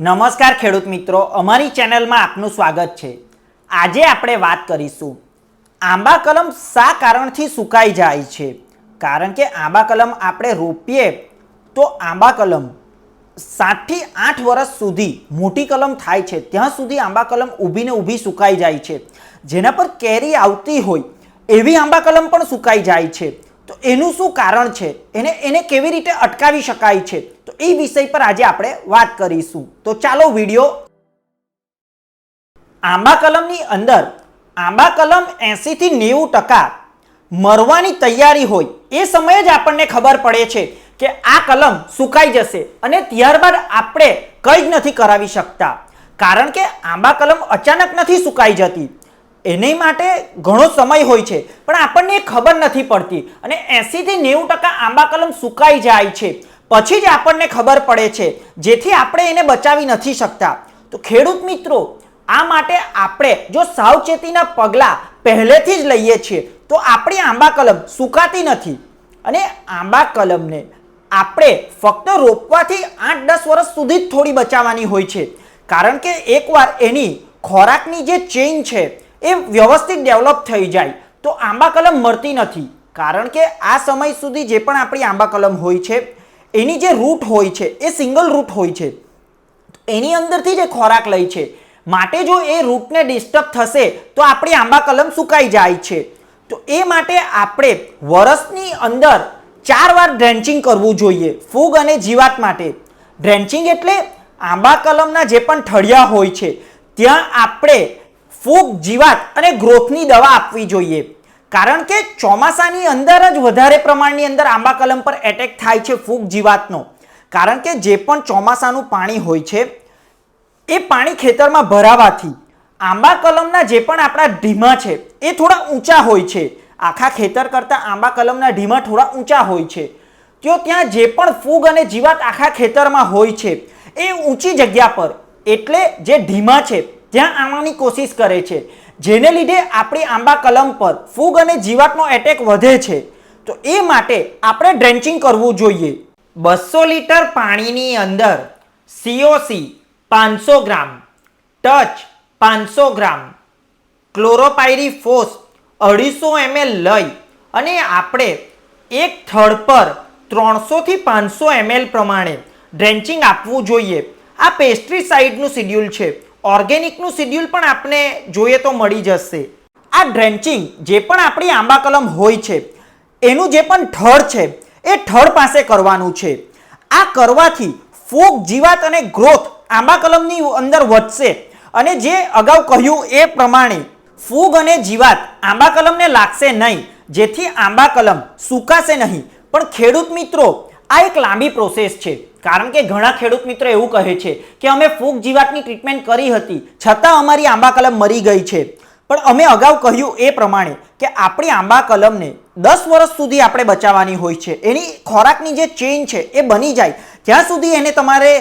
નમસ્કાર ખેડૂત મિત્રો, અમારી ચેનલમાં આપનું સ્વાગત છે. આજે આપણે વાત કરીશું, આંબા કલમ શા કારણથી સુકાઈ જાય છે? કારણ કે આંબા કલમ આપણે રોપીએ, તો આંબા કલમ સાતથી આઠ વર્ષ સુધી મોટી કલમ થાય છે. ત્યાં સુધી આંબા કલમ ઊભીને ઊભી સુકાઈ જાય છે. જેના પર કેરી આવતી હોય, એવી આંબા કલમ પણ સુકાઈ જાય છે. તો એનું શું કારણ છે? એને એને કેવી રીતે અટકાવી શકાય છે? તો એ વિષય પર આજે આપણે વાત કરીશું. તો ચાલો વીડિયો આંબા કલમની અંદર આંબા કલમ એંશીથી નેવું ટકા મરવાની તૈયારી હોય એ સમયે જ આપણને ખબર પડે છે કે આ કલમ સુકાઈ જશે અને ત્યારબાદ આપણે કંઈ જ નથી કરાવી શકતા. કારણ કે આંબા કલમ અચાનક નથી સુકાઈ જતી. એની માટે ઘણો સમય હોય છે, પણ આપણને ખબર નથી પડતી. અને એંશીથી નેવું ટકા આંબા કલમ સુકાઈ જાય છે. પછી જ આપણને ખબર પડે છે. જેથી આપણે એને બચાવી નથી શકતા. તો ખેડૂત મિત્રો, આ માટે આપણે જો સાવચેતીના પગલાં પહેલેથી જ લઈએ છીએ, તો આપણી આંબા કલમ સુકાતી નથી. અને આંબા કલમને આપણે ફક્ત રોપવાથી આઠ દસ વર્ષ સુધી જ થોડી બચાવવાની હોય છે. કારણ કે એકવાર એની ખોરાકની જે ચેઇન છે, એ વ્યવસ્થિત ડેવલપ થઈ જાય, તો આંબા કલમ મળતી નથી. કારણ કે આ સમય સુધી જે પણ આપણી આંબા કલમ હોય છે એની જે રૂટ હોય છે, એ સિંગલ રૂટ હોય છે. એની અંદરથી જે ખોરાક લે છે, માટે જો એ રૂટને ડિસ્ટર્બ થશે, તો આપણી આંબા કલમ સુકાઈ જાય છે. તો એ માટે આપણે વરસની અંદર ચાર વાર ડ્રેન્ચિંગ કરવું જોઈએ, ફૂગ અને જીવાત માટે. ડ્રેન્ચિંગ એટલે આંબા કલમના જે પણ ઠળિયા હોય છે, ત્યાં આપણે ફૂગ, જીવાત અને ગ્રોથની દવા આપવી જોઈએ. કારણ કે ચોમાસાની અંદર જ વધારે પ્રમાણની અંદર આંબા કલમ પર એટેક થાય છે ફૂગ જીવાતનો. કારણ કે જે પણ ચોમાસાનું પાણી હોય છે, એ પાણી ખેતરમાં ભરાવાથી આંબા કલમના જે પણ આપણા ઢીમા છે, એ થોડા ઊંચા હોય છે. આખા ખેતર કરતાં આંબા કલમના ઢીમા થોડા ઊંચા હોય છે. તો ત્યાં જે પણ ફૂગ અને જીવાત આખા ખેતરમાં હોય છે, એ ઊંચી જગ્યા પર, એટલે જે ઢીમા છે, ત્યાં આવવાની કોશિશ કરે છે. જેને લીધે આપણી આંબા કલમ પર ફૂગ અને જીવાતનો એટેક વધે છે. તો એ માટે આપણે ડ્રેન્ચિંગ કરવું જોઈએ. બસો લીટર પાણીની અંદર સીઓસી પાંચસો ગ્રામ, ટચ પાંચસો ગ્રામ, ક્લોરોપાયરીફોસ અઢીસો એમએલ લઈ અને આપણે એક થડ પર ત્રણસોથી પાંચસો એમએલ પ્રમાણે ડ્રેન્ચિંગ આપવું જોઈએ. આ પેસ્ટ્રીસાઇડનું શિડ્યુલ છે. ઓર્ગેનિકનું શિડ્યુલ પણ આપણે જોઈએ તો મળી જશે. આ ડ્રેન્ચિંગ જે પણ આપણી આંબા કલમ હોય છે, એનું જે પણ થડ છે, એ થડ પાસે કરવાનું છે. આ કરવાથી ફૂગ, જીવાત અને ગ્રોથ આંબા કલમની અંદર વધશે અને જે અગાઉ કહ્યું એ પ્રમાણે ફૂગ અને જીવાત આંબા કલમને લાગશે નહીં, જેથી આંબા કલમ સુકાશે નહીં. પણ ખેડૂત મિત્રો, આ એક લાંબી પ્રોસેસ છે. કારણ કે ઘણા ખેડૂત મિત્રો એવું કહે છે કે અમે ફૂગ જીવાતની ટ્રીટમેન્ટ કરી હતી, છતાં અમારી આંબા કલમ મરી ગઈ છે. પણ અમે અગાઉ કહ્યું એ પ્રમાણે કે આપણી આંબા કલમને દસ વર્ષ સુધી આપણે બચાવવાની હોય છે. એની ખોરાકની જે ચેઇન છે એ બની જાય. ત્યાં સુધી એને તમારે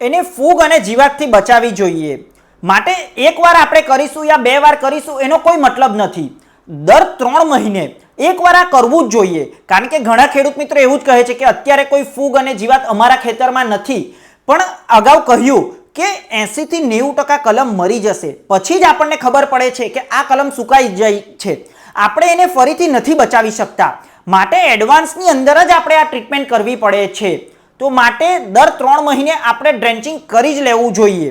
એને ફૂગ અને જીવાતથી બચાવવી જોઈએ. માટે એકવાર આપણે કરીશું યા બે વાર કરીશું એનો કોઈ મતલબ નથી. દર ત્રણ મહિને એકવાર આ કરવું જ જોઈએ. કારણ કે ઘણા ખેડૂત મિત્રો એવું જ કહે છે કે અત્યારે કોઈ ફૂગ અને જીવાત અમારા ખેતરમાં નથી. પણ અગાઉ કહ્યું કે એંસીથી નેવું ટકા કલમ મરી જશે. પછી જ આપણને ખબર પડે છે કે આ કલમ સુકાઈ જાય છે. આપણે એને ફરીથી નથી બચાવી શકતા. માટે એડવાન્સની અંદર જ આપણે આ ટ્રીટમેન્ટ કરવી પડે છે. તો માટે દર ત્રણ મહિને આપણે ડ્રેન્ચિંગ કરી જ લેવું જોઈએ.